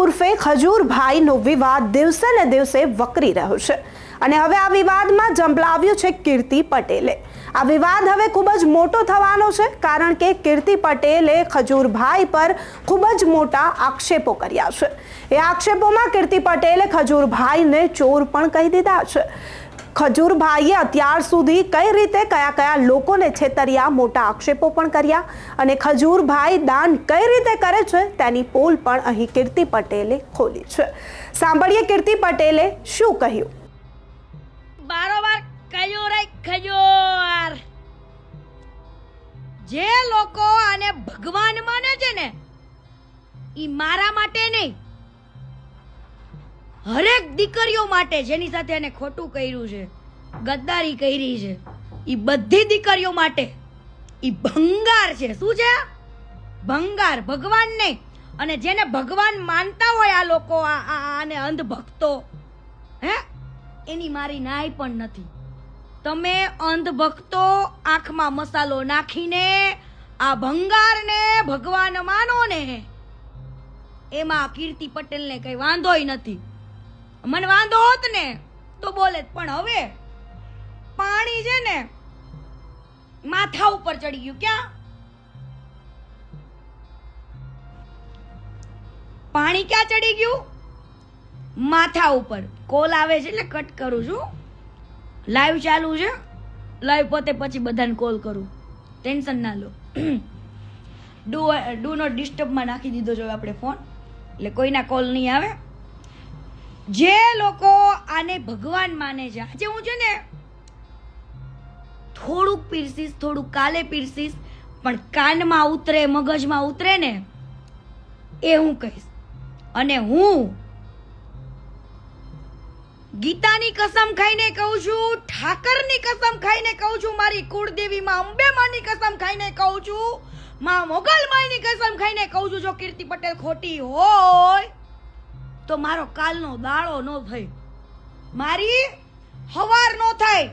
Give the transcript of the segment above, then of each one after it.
ઉર્ફે ખજૂરભાઈનો વિવાદ દિવસે ને દિવસે વકરી રહ્યો છે. અને હવે આ વિવાદમાં જંપલાવ્યું છે કીર્તિ પટેલે. આ વિવાદ હવે ખૂબ જ મોટો થવાનો છે, કારણ કે કીર્તિ પટેલે ખજૂરભાઈ પર ખૂબ જ મોટા આક્ષેપો કર્યા છે. એ આક્ષેપોમાં કીર્તિ પટેલે ખજૂરભાઈને ચોર પણ કહી દીધા છે. ખજૂરભાઈએ અત્યાર સુધી કઈ રીતે કયા કયા લોકોને છેતર્યા મોટા આક્ષેપો પણ કર્યા અને ખજૂરભાઈ દાન કઈ રીતે કરે છે તેની પોલ પણ અહીં કીર્તિ પટેલે ખોલી છે. સાંભળીએ કીર્તિ પટેલે શું કહ્યું? બારોબાર કયો રે ખજોર. જે લોકો આને ભગવાન માને છે ને, ઈ મારા માટે નહીં હરેક દીકરીઓ માટે જેની સાથે એને ખોટું કર્યું છે, ગદ્દારી કરી છે એ બધી દીકરીઓ માટે એ ભંગાર છે. શું છે? ભંગાર ભગવાન નહીં અને જેને ભગવાન માનતા હોય આ લોકો, આ આને અંધભક્તો, હે? એની મારી નાય પણ નથી. તમે અંધભક્તો આંખમાં મસાલો નાખીને આ ભંગારને ભગવાન માનો ને એમાં કીર્તિ પટેલને કંઈ વાંધોય નથી. મને વાંધો હોત ને તો બોલે. પણ હવે પાણી છે ને માથા ઉપર ચડી ગયું. ક્યાં? પાણી ક્યાં ચડી ગયું? માથા ઉપર. કોલ આવે છે એટલે કટ કરું છું. લાઈવ ચાલુ છે. લાઈવ પોતે પછી બધાને કોલ કરું. ટેન્શન ના લો. ડુ ડુ નોટ ડિસ્ટર્બમાં નાખી દીધો જો આપણે ફોન એટલે કોઈના કોલ નહીં આવે. જે લોકો આને ભગવાન માને છે. આજે હું છે ને થોડુંક પીરસીશ, થોડુંક કાલે પીરસીશ, પણ કાનમાં ઉતરે, મગજમાં ઉતરે ને એ હું કહીશ. અને હું ગીતાની કસમ ખાઈને કહું છું, ઠાકરની કસમ ખાઈને કહું છું, મારી કુળદેવી માં અંબે માની કસમ ખાઈને કહું છું, માં મોગલ માઈની કસમ ખાઈને કહું છું, જો કીર્તિ પટેલ ખોટી હોય તો મારો કાલનો દાળો ન થાય મારી હવાર ન થાય.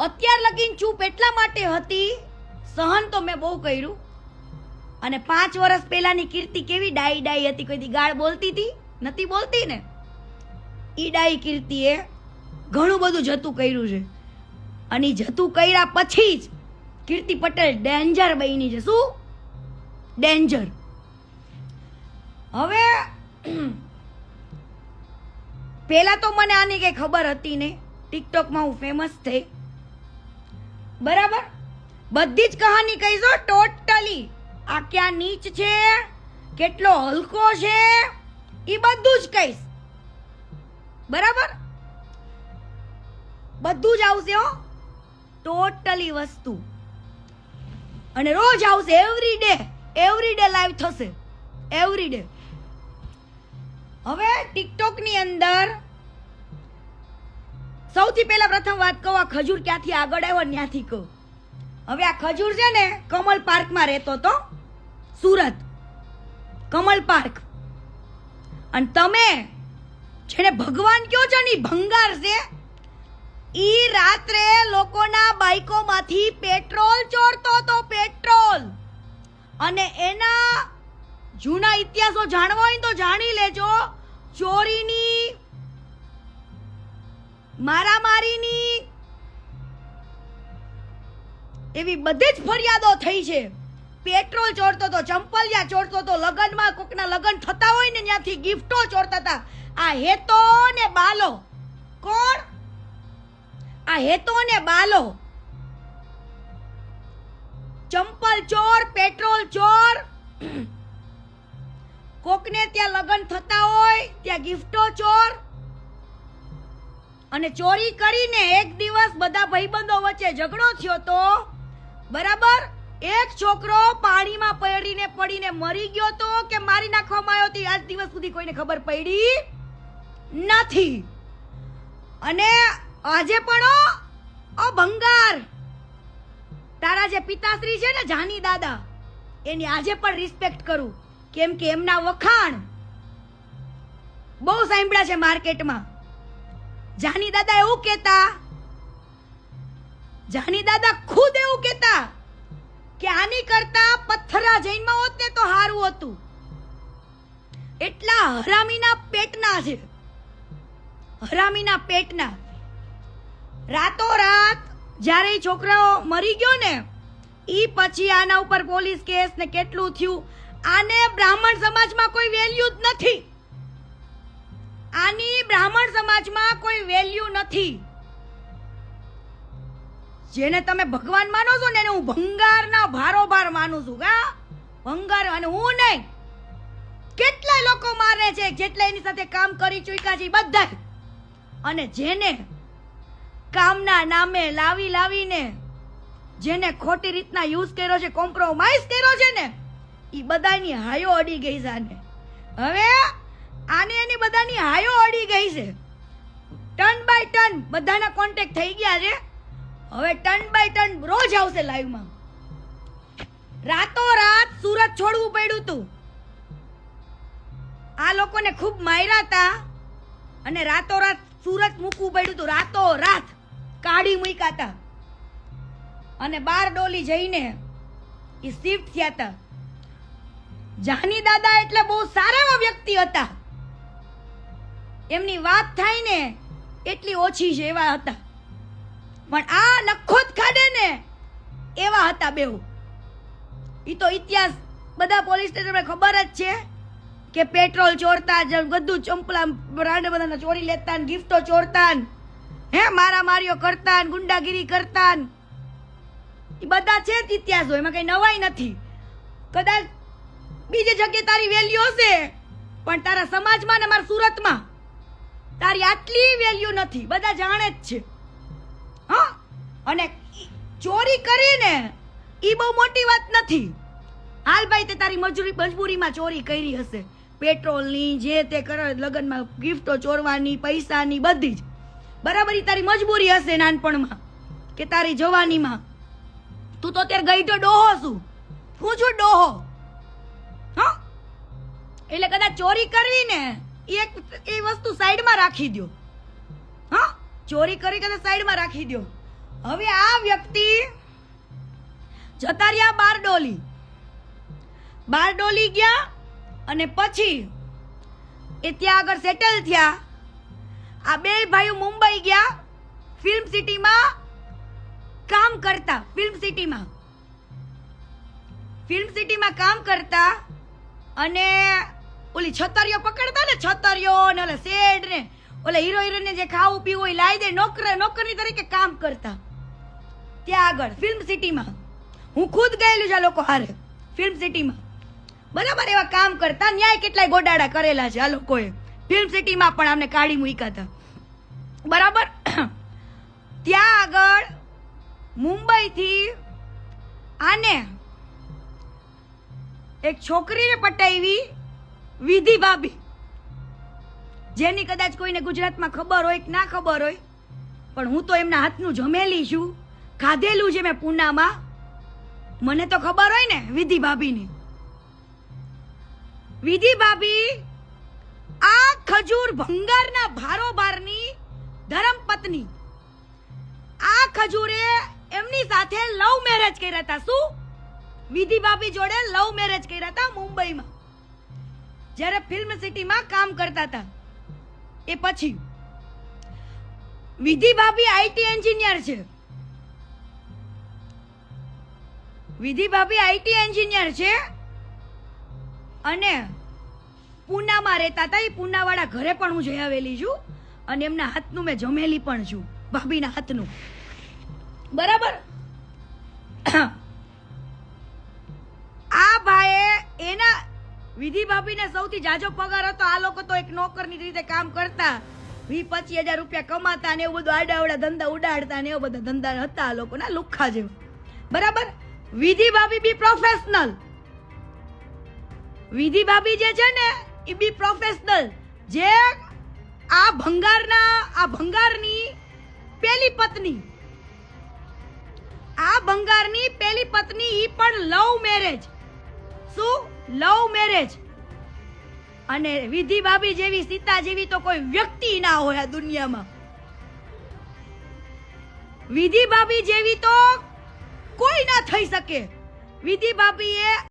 અત્યાર લગીન ચૂપ એટલા માટે હતી, સહન તો મેં બહુ કર્યું. અને પાંચ વર્ષ પહેલાની કીર્તિ કેવી ડાઈ ડાઈ હતી, કોઈ દી ગાળ બોલતી હતી નથી બોલતી ને? ઈ ડાઈ કીર્તિએ ઘણું બધું જતું કર્યું છે. અને જતું કર્યા પછી જ કીર્તિ પટેલ ડેન્જર બની છે. શું? ડેન્જર. હવે પેલા તો મને આની કઈ ખબર હતી ને ટિકટોકમાં હું ફેમસ થઈ. બરાબર? બધી જ કહાની કહીશો ટોટલી આ ક્યાં નીચ છે? કેટલો હલકો છે? એ બધું જ કહીશ. બરાબર? બધું જ આવશે હો. ટોટલી વસ્તુ. અને રોજ આવશે every day every day live થશે. એવરી ડે હવે ટિકટોકની અંદર સૌથી પહેલા પ્રથમ વાત કહું, આ ખજૂર ક્યાંથી આગળ આવ્યો ત્યાંથી કહું હવે આ ખજૂર છે ને કમલ પાર્કમાં રહેતો તો સુરત. કમલ પાર્ક. અને તમે જેને ભગવાન કયો છો ને ભંગાર છે, ઈ રાત્રે લોકોના બાઈકોમાંથી પેટ્રોલ ચોરતો તો પેટ્રોલ. અને એના જૂના ઇતિહાસો જાણવા હોય તો જાણી લેજો ચોરીની, મારામારીની એવી બધી જ ફરિયાદો થઈ છે. પેટ્રોલ ચોરતો તો, ચંપલિયા ચોરતો તો, લગ્નમાં કોકના લગ્ન થતા હોય ને ત્યાંથી ગિફ્ટો ચોરતા હતા આ હેતો ને બાલો. કોણ? આ હેતો ને બાલો. ચંપલ ચોર, પેટ્રોલ ચોર કોકને ત્યાં લગ્ન થતા હોય, ત્યાં ગિફ્ટો, ચોર. અને ચોરી કરીને એક દિવસ બધા ભાઈબંધો વચ્ચે ઝઘડો થયો તો, બરાબર, એક છોકરો પાણીમાં પડીને પડીને મરી ગયો તો કે મારી નાખવામાં આવ્યો તો આજ દિવસ સુધી કોઈને ખબર પડી નથી. અને આજે પણ ઓ ભંગાર. તારા જે પિતાશ્રી છે ને, જાની દાદા, એની આજે પણ રિસ્પેક્ટ કરું. કેમ કે એમના વખાણ બહુ સાંભળ્યા છે માર્કેટમાં. જાની દાદા એવું કહેતા, જાની દાદા ખુદ એવું કહેતા કે આની કરતા પથ્થરા જૈનમાં હોત ને તો સારું હતું. એટલા હરામીના પેટના છે. હરામીના પેટના. રાતોરાત જ્યારે છોકરાઓ મરી ગયો ને એ પછી આના ઉપર પોલીસ કેસ ને કેટલું થયું આને બ્રાહ્મણ સમાજમાં કોઈ વેલ્યુ જ નથી. આની બ્રાહ્મણ સમાજમાં કોઈ વેલ્યુ નથી. જેને તમે ભગવાન માનો છો ને એને હું ભંગારના ભારોભાર માનું છું કા ભંગાર અને હું નહીં. કેટલા લોકો મારે છે, જેટલા એની સાથે કામ કરી ચૂક્યા છે બધા અને જેને કામના નામે લાવી લાવીને જેને ખોટી રીતના યુઝ કર્યો છે કોમ્પ્રોમાઇઝ કર્યો છે ને ઈ બધાની હાયો અડી ગઈ છે આને. હવે આને એની બધાની હાયો અડી ગઈ છે. ટર્ન બાય ટર્ન બધાના કોન્ટેક્ટ થઈ ગયા છે. હવે ટર્ન બાય ટર્ન રોજ આવશે લાઈવમાં રાતો રાત સુરત છોડવું પડ્યું તું. આ લોકોને ખૂબ માર્યા હતા અને રાતો રાત સુરત મૂકવું પડ્યું તું. રાતો રાત કાઢી મૂક્યા હતા અને બાર ડોલી જઈને એ શિફ્ટ થયા હતા જાની દાદા એટલે બહુ સારા એવા વ્યક્તિ હતા. એમની વાત થાય ને એટલી ઓછી છે એવા હતા. પણ આ નખોત ખાડે ને એવા હતા બેઉ એ તો ઇતિહાસ બધા પોલીસ સ્ટેશન પર ખબર જ છે કે પેટ્રોલ ચોરતા જ, બધું ચંપલા બ્રાન્ડ બધાને ચોરી લેતા ને, ગિફ્ટો ચોરતા હે, મારા મારીઓ કરતા ગુંડાગીરી કરતા એ બધા છે જ ઇતિહાસ હોય, એમાં કઈ નવાઈ નથી. કદાચ બીજી જગ્યાએ તારી વેલ્યુ હશે. પણ તારા સમાજમાં ને મારા સુરતમાં તારી આટલી વેલ્યુ નથી. બધા જાણે જ છે. હા? અને ચોરી કરીને ઈ બહુ મોટી વાત નથી. હાલ ભાઈ તે તારી મજૂરી મજબૂરીમાં ચોરી કરી હશે. પેટ્રોલની જે તે કરે, લગ્નમાં ગિફ્ટો ચોરવાની, પૈસાની બધી જ. બરાબર તારી મજબૂરી હશે નાનપણમાં કે તારી જવાનીમાં. તું તો અત્યારે તો ડોહો છું. હું છું ડોહો. એટલે કદાચ ચોરી કરવી ને એક, એ વસ્તુ સાઈડમાં રાખી દ્યો. હા? ચોરી કરી કદાચ સાઈડમાં રાખી દ્યો. હવે આ વ્યક્તિ જતા રહ્યા બારડોલી. બારડોલી ગયા અને પછી એ ત્યાં આગળ સેટલ થયા. આ બે ભાઈઓ મુંબઈ ગયા ફિલ્મ સિટીમાં કામ કરતા ફિલ્મ સિટીમાં ફિલ્મ સિટીમાં કામ કરતા અને ઓલી છતરીઓ પકડતા ને છતરીઓ ને ઓલા શેડ ને. ઓલા હીરો હિરોઈન જે ખાવું પીવું એ લાવી દે. નોકર નોકરી તરીકે કામ કરતા. ત્યાં આગળ ફિલ્મ સિટીમાં હું ખુદ ગયેલું છે લોકો હારે ફિલ્મ સિટીમાં બરાબર એવા કામ કરતા. ન્યાય કેટલાય ગોડાડા કરેલા છે આ લોકોએ. ફિલ્મ સિટીમાં પણ અમને કાઢી મૂક્યા હતા. બરાબર? ત્યાં આગળ, મુંબઈથી આને એક છોકરીને પટાવી વિધિ ભાભી. જેની કદાચ કોઈને ગુજરાતમાં ખબર હોય કે ના ખબર હોય, પણ હું તો એમના હાથનું જમેલી છું, ખાધેલું છે મેં પૂનામાં. મને તો ખબર હોય ને વિધિ ભાભીની. વિધિ ભાભી, આ ખજૂર ભંગારના ભારોભારની ધર્મપત્ની. આ ખજૂરે એમની સાથે લવ મેરેજ કર્યા હતા. શું? વિધિ ભાભી જોડે લવ મેરેજ કર્યા હતા મુંબઈમાં. જ્યારે ફિલ્મ સિટીમાં કામ કરતા હતા, એ પછી વિધિ ભાભી આઈટી એન્જિનિયર છે. વિધિ ભાભી આઈટી એન્જિનિયર છે અને પૂનામાં રહેતા હતા. એ પૂનાવાળા ઘરે પણ હું જઈ આવેલી છું અને એમના હાથનું મેં જમેલી પણ છું, ભાભીના હાથનું. બરાબર? આ ભાઈએ એના વિધિ ભાભીને સૌથી જાજો પગાર હતો. આ લોકો તો એક નોકરની રીતે કામ કરતા. વી પચીસ હજાર રૂપિયા કમાતા ને એવું બધું આડાવડા ધંધા ઉડાડતા ને એવું બધા ધંધા હતા આ લોકોના લુખ્ખા જેવું. બરાબર? વિધિ ભાભી બી પ્રોફેશનલ વિધિ ભાભી જે છે ને એ બી પ્રોફેશનલ જે આ ભંગારના, આ ભંગારની પેલી પત્ની. આ ભંગારની પેલી પત્ની ઈ પણ લવ મેરેજ શું? Love marriage. અને વિધિ ભાભી જેવી, સીતા જેવી તો કોઈ વ્યક્તિ ના હોય આ દુનિયામાં. વિધિ ભાભી જેવી તો કોઈ ના થઈ શકે. વિધિ ભાભી એ